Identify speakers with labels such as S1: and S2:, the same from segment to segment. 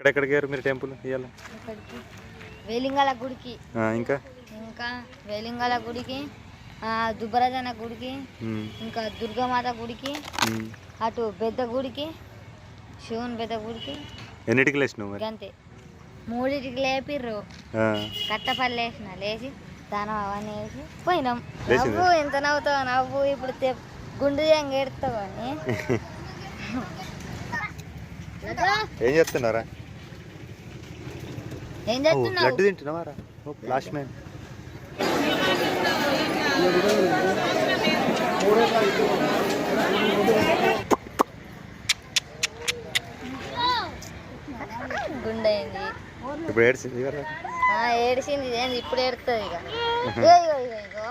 S1: ఎక్కడెక్కడికి గారు మీరు టెంపుల్ ఇవాళ
S2: వేలింగాల గుడికి.
S1: ఇంకా?
S2: ఇంకా వేలింగాల గుడికి ఆ, దుబ్బరాజన్న గుడికి ఇంకా దుర్గామాత గుడికి. అటు పెద్ద గుడికి శివుని పెద్ద గుడికి.
S1: ఎన్నిటికి లేచినావు
S2: గంతే మూడింటికి లేపిర్రు. కట్టపల్లి వేసిన లేచి దానం అవన్నీ వేసి పోయినాం? నవ్వు ఎంత నవ్వుతావు నవ్వు ఇప్పుడు గుండు చేయంగా ఎడతావు అని
S1: ఏం చేస్తున్నారా?
S2: ఏం చేస్తున్నావు?
S1: లడ్డు తింటున్నావారా ఓ, లాస్ట్ మ్యాన్.
S2: గుండె అయింది
S1: ఇప్పుడు ఏడ్చింది కదా.
S2: ఆ, ఏడిసింది ఏంది? ఇప్పుడు ఏడుతుంది ఇక ఇగో ఇగో ఇగో. ఇగో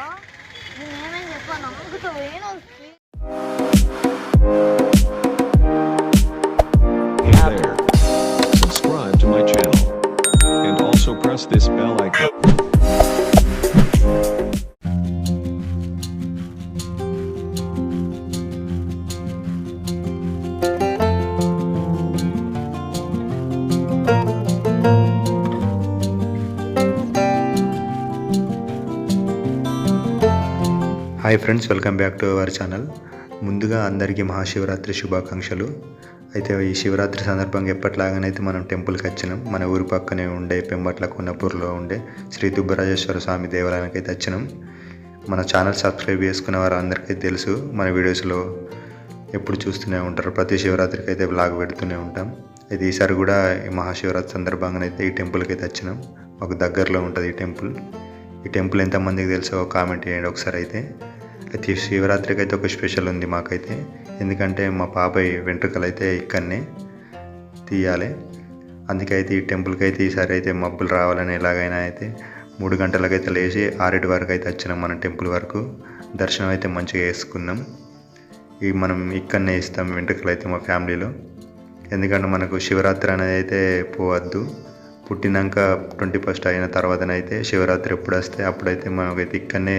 S2: నేనేమేం చెప్పాను?
S1: Hi friends welcome back to our channel ముందుగా అందరికీ మహాశివరాత్రి శుభాకాంక్షలు. అయితే ఈ శివరాత్రి సందర్భంగా ఎప్పటిలాగానైతే మనం టెంపుల్కి వచ్చినాం మన ఊరి పక్కనే ఉండే పెంబట్ల కొన్నపూర్లో ఉండే శ్రీ దుబ్బరాజేశ్వర స్వామి దేవాలయానికి అయితే వచ్చినాం. మన ఛానల్ సబ్స్క్రైబ్ చేసుకున్న వారు అందరికీ తెలుసు మన వీడియోస్లో ఎప్పుడు చూస్తూనే ఉంటారు ప్రతి శివరాత్రికి అయితే బ్లాగ్ పెడుతూనే ఉంటాం. అయితే ఈసారి కూడా ఈ మహాశివరాత్రి సందర్భంగా అయితే ఈ టెంపుల్కి అయితే వచ్చినాం. మాకు దగ్గరలో ఉంటుంది ఈ టెంపుల్. ఈ టెంపుల్ ఎంతమందికి తెలుసో కామెంట్ చేయండి ఒకసారి అయితే. అయితే శివరాత్రికి అయితే ఒక స్పెషల్ ఉంది మాకైతే. ఎందుకంటే మా పాపయ్య వెంట్రుకలు అయితే ఇక్కడనే తీయాలి. అందుకైతే ఈ టెంపుల్కి అయితే ఈసారి అయితే మబ్బులు రావాలని ఎలాగైనా అయితే మూడు గంటలకైతే లేచి ఆరేటి వరకు అయితే వచ్చినాం మన టెంపుల్ వరకు. దర్శనం అయితే మంచిగా వేసుకున్నాం ఇవి మనం ఇక్కడనే ఇస్తాం వెంట్రుకలు అయితే మా ఫ్యామిలీలో. ఎందుకంటే మనకు శివరాత్రి అనేది అయితే పోవద్దు. పుట్టినాక ట్వంటీ ఫస్ట్ అయిన తర్వాతనైతే శివరాత్రి ఎప్పుడు వస్తే అప్పుడైతే మనకైతే ఇక్కడనే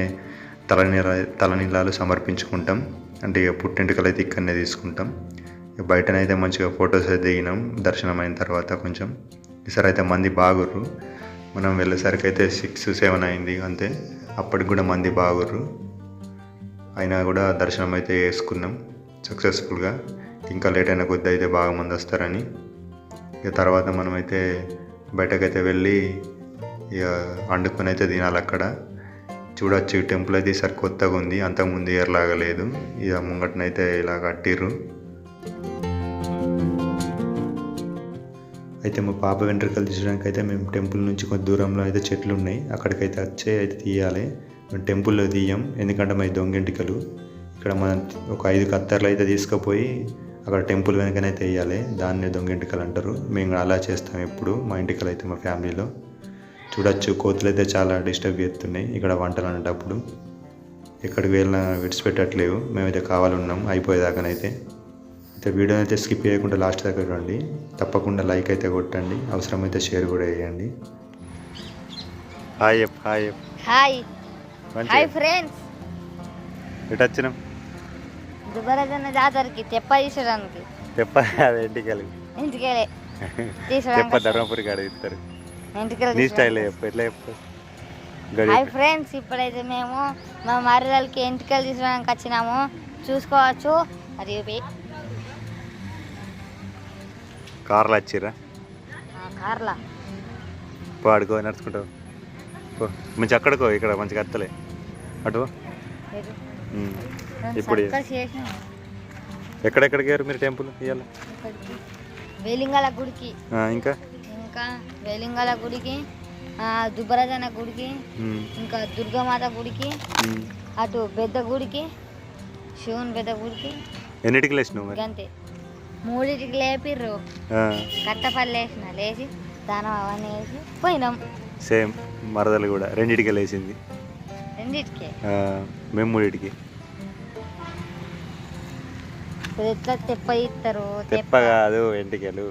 S1: తలనీల తలనీలాలు సమర్పించుకుంటాం. అంటే ఇక పుట్టింటికలు అయితే ఇక్కడనే తీసుకుంటాం. ఇక బయటనైతే మంచిగా ఫొటోస్ అయితే దిగినాం. దర్శనం అయిన తర్వాత కొంచెం. ఈసారి అయితే మంది బాగుర్రు. మనం వెళ్ళేసరికి అయితే సిక్స్ సెవెన్ అయింది అంతే. అప్పటికి కూడా మంది బాగుర్రు. అయినా కూడా దర్శనం అయితే చేసుకున్నాం. సక్సెస్ఫుల్గా. ఇంకా లేట్ అయిన కొద్ది అయితే బాగా మంది వస్తారని. ఇక తర్వాత మనమైతే బయటకైతే వెళ్ళి ఇక వండుకొని అయితే తినాలి అక్కడ చూడొచ్చు ఈ టెంపుల్ అయితే ఈసారి కొత్తగా ఉంది అంతకుముందు ఇయర్ లాగా లేదు. ఇక ముంగటనైతే ఇలా కట్టిర్రు. అయితే మా పాప వెంట్రుకలు తీసడానికి అయితే మేము టెంపుల్ నుంచి కొంత దూరంలో అయితే చెట్లు ఉన్నాయి అక్కడికైతే వచ్చే అయితే తీయాలి. మేము టెంపుల్లో తీయం ఎందుకంటే మా దొంగెంటికలు. ఇక్కడ మనం ఒక ఐదు కత్తర్లు అయితే తీసుకుపోయి అక్కడ టెంపుల్ వెనకనైతే వేయాలి దాన్నే దొంగెంటికలు అంటారు. మేము అలా చేస్తాం ఎప్పుడు మా ఇంటికలు అయితే మా ఫ్యామిలీలో చూడొచ్చు. కోతులు అయితే చాలా డిస్టర్బ్ చేస్తున్నాయి. ఇక్కడ వంటలు అనేటప్పుడు ఎక్కడికి వెళ్ళినా విడిచిపెట్టట్లేవు. మేమైతే కావాలన్నాం. అయిపోయేదాకానైతే. అయితే వీడియో అయితే స్కిప్ చేయకుండా లాస్ట్ దాకా చూడండి. తప్పకుండా లైక్ అయితే కొట్టండి. అవసరమైతే షేర్ కూడా చేయండి. Hi hi
S2: hi. Hi friends.
S1: ఇటు వచ్చినాం
S2: దుబ్బరాజన్న జాతరకి తెప్ప తీసడానికి.
S1: తెప్ప అది ఇంటికి
S2: ఇంటికెళ్ళే.
S1: తెప్ప ధర్మపురి కాడ ఇస్తారు నీ స్టైల్ చెప్పు ఎట్లా చెప్పు? గడి
S2: హాయ్ ఫ్రెండ్స్ ఇప్పుడైతే మేము మా మరదలకి ఎంటికలు తీసుకోవడానికి వచ్చినాము. చూసుకోవచ్చు. అది.
S1: కార్లు వచ్చిర్రా?
S2: ఆ కార్లా?
S1: పో ఆడుకో నడుచుకుంటావు మంచి అక్కడికో ఇక్కడ మంచిగా అత్తలే. అటు ఇప్పుడు. ఎక్కడెక్కడికి మీరు టెంపుల్? ఇవాళ
S2: వేలింగాల గుడికి.
S1: ఇంకా?
S2: ఇంకా వేలింగాల గుడికి దుబ్బరాజన్న గుడికి ఇంకా దుర్గామాత గుడికి. అటు పెద్ద గుడికి శివుని పెద్ద గుడికి.
S1: ఎన్నిటికి లేచినావు
S2: గంతే మూడింటికి లేపిర్రు. కట్టపల్లి వేసిన లేచి దానం అవన్నీ వేసి పోయినాం.
S1: సేమ్ మరదలు కూడా రెండిటికి లేచింది.
S2: రెండింటికి.
S1: మేము మూడింటికి.
S2: ఎట్లా తెప్ప ఇస్తారు
S1: తెప్ప కాదు ఎంటికలు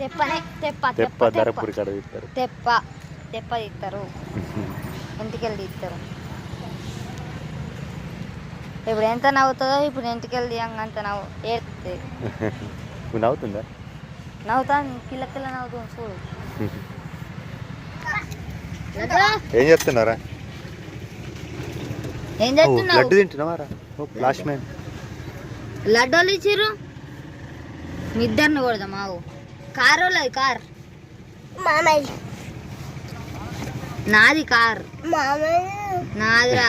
S2: తెప్పనే తెప్ప
S1: తెప్ప కాడ ఇస్తారు
S2: తెప్ప తెప్ప తీస్తారు. ఇంటికెళ్ళి తీస్తారు. ఇప్పుడు ఎంత నవ్వుతుందో ఇప్పుడు ఇంటికెళ్ళి అంత నవ్వు. ఏడుతుంది
S1: నువ్వు నవ్వుతుందా?
S2: నవ్వుతాను కిల్ల కిల్ల నవ్వుతాను చూడు.
S1: ఏం చెప్తున్నారా
S2: ఏం చేస్తున్నావు?
S1: లడ్డు తింటున్నావారా లాస్ట్ మ్యాన్.
S2: లడ్డోలు ఇచ్చిర్రు? మీ ఇద్దరిని కొడదా మావు కారు వాళ్ళది కార్. నాది కార్. నాదిరా.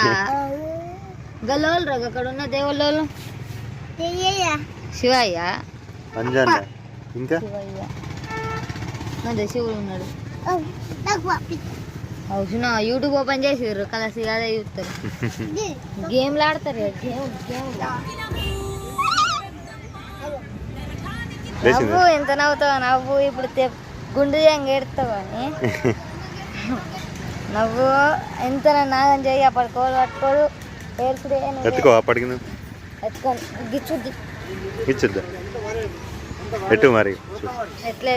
S2: గలోలు రా అక్కడ ఉన్న దేవుళ్ళు శివయ్య.
S1: ఇంకా?
S2: శివయ్య. ఉన్నాడు. అవునా యూట్యూబ్ ఓపెన్ చేసిర్రు కలిసి అదే చూస్తారు. గేమ్లు ఆడతారు గేమ్ గేమ్.
S1: లేచిందా?
S2: నవ్వు ఎంత నవ్వుతావు నవ్వు ఇప్పుడు గుండు ఎడతావు అని. నవ్వు ఎంత నాగం చేయి అప్పటి కోలు పట్టుకోడు నువ్వు
S1: ఎత్తుకో అప్పటికి
S2: ఎత్తుకొని గిచ్చుద్ది.
S1: ఎట్టు మరి?
S2: ఎట్లా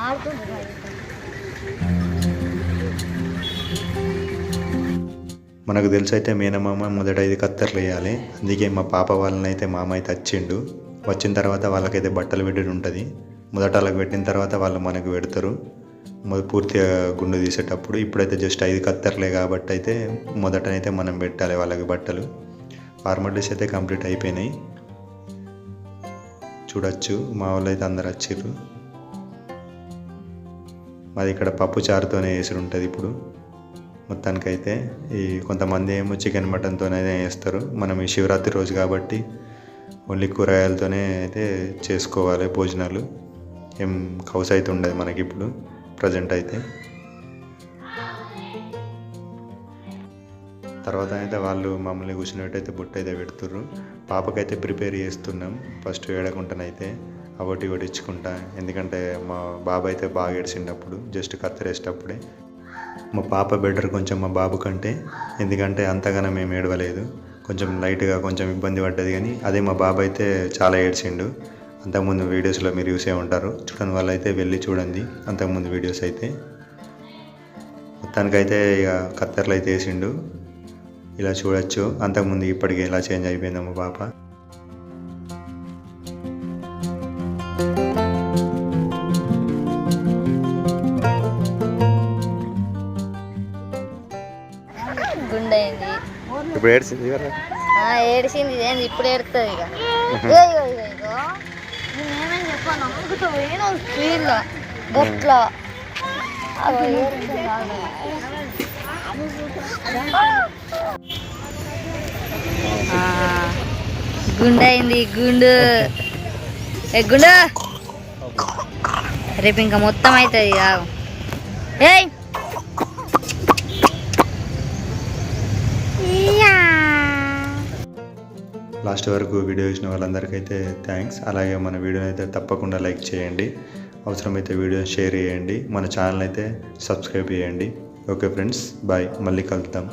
S2: ఆడుతుంది మరి.
S1: మనకు తెలిసి అయితే మేనమామ మొదట ఐదు కత్తెరలు వేయాలి. అందుకే మా పాప వాళ్ళని అయితే మామ అయితే వచ్చిండు వచ్చిన తర్వాత వాళ్ళకైతే బట్టలు పెట్టడం ఉంటుంది. మొదట వాళ్ళకి పెట్టిన తర్వాత వాళ్ళు మనకు పెడతారు. పూర్తిగా గుండు తీసేటప్పుడు ఇప్పుడైతే జస్ట్ ఐదు కత్తర్లే కాబట్టి అయితే మొదటనైతే మనం పెట్టాలి వాళ్ళకి బట్టలు. ఫార్మాలిటీస్ అయితే కంప్లీట్ అయిపోయినాయి. చూడొచ్చు మా వాళ్ళు అయితే అందరు వచ్చిర్రు. మాది ఇక్కడ పప్పు చారుతోనే వేసి ఉంటుంది ఇప్పుడు. మొత్తానికైతే ఈ కొంతమంది ఏమో చికెన్ మటన్తోనే వేస్తారు మనం ఈ శివరాత్రి రోజు కాబట్టి ఓన్లీ కూరగాయలతోనే అయితే చేసుకోవాలి భోజనాలు. ఏం కౌస్ అయితే ఉండదు మనకి ఇప్పుడు ప్రజెంట్ అయితే. తర్వాత అయితే వాళ్ళు మమ్మల్ని కూర్చున్నట్టయితే బుట్ట అయితే పెడుతుర్రు. పాపకైతే ప్రిపేర్ చేస్తున్నాం. ఫస్ట్ ఏడకుంటానైతే అవటి ఒకటి ఇచ్చుకుంటా. ఎందుకంటే మా బాబు అయితే బాగా ఏడ్చిండప్పుడు జస్ట్ కత్తిరేసేటప్పుడే. మా పాప బెటర్ కొంచెం మా బాబు కంటే. ఎందుకంటే అంతగానో మేము ఏడవలేదు. కొంచెం లైట్గా కొంచెం ఇబ్బంది పడ్డది కానీ అదే మా బాబు అయితే చాలా ఏడ్చిండు. అంతకుముందు వీడియోస్లో మీరు చూసే ఉంటారు. చూడని వాళ్ళు అయితే వెళ్ళి చూడండి. అంతకుముందు వీడియోస్ అయితే. మొత్తానికైతే ఇక కత్తెరలు అయితే వేసిండు. ఇలా చూడొచ్చు. అంతకుముందు ఇప్పటికే ఎలా చేంజ్ అయిపోయింది మా పాప. ఇప్పుడు ఏడ్చింది కదా
S2: ఆ, ఏడిసింది ఏంది ఇప్పుడు ఏడుతుంది ఇక. చెప్పాను స్పీడ్లో. ఆ, గుండైంది గుండు. ఏ గుండు. రేపు ఇంకా మొత్తం అవుతుంది కాదు ఏయ్!
S1: లాస్ట్ వరకు వీడియో చూసిన వాళ్ళందరికైతే థ్యాంక్స్ అలాగే మన వీడియోని అయితే తప్పకుండా లైక్ చేయండి. అవసరమైతే వీడియోని షేర్ చేయండి. మన ఛానల్ అయితే సబ్స్క్రైబ్ చేయండి. ఓకే ఫ్రెండ్స్ బాయ్ మళ్ళీ కలుద్దాం.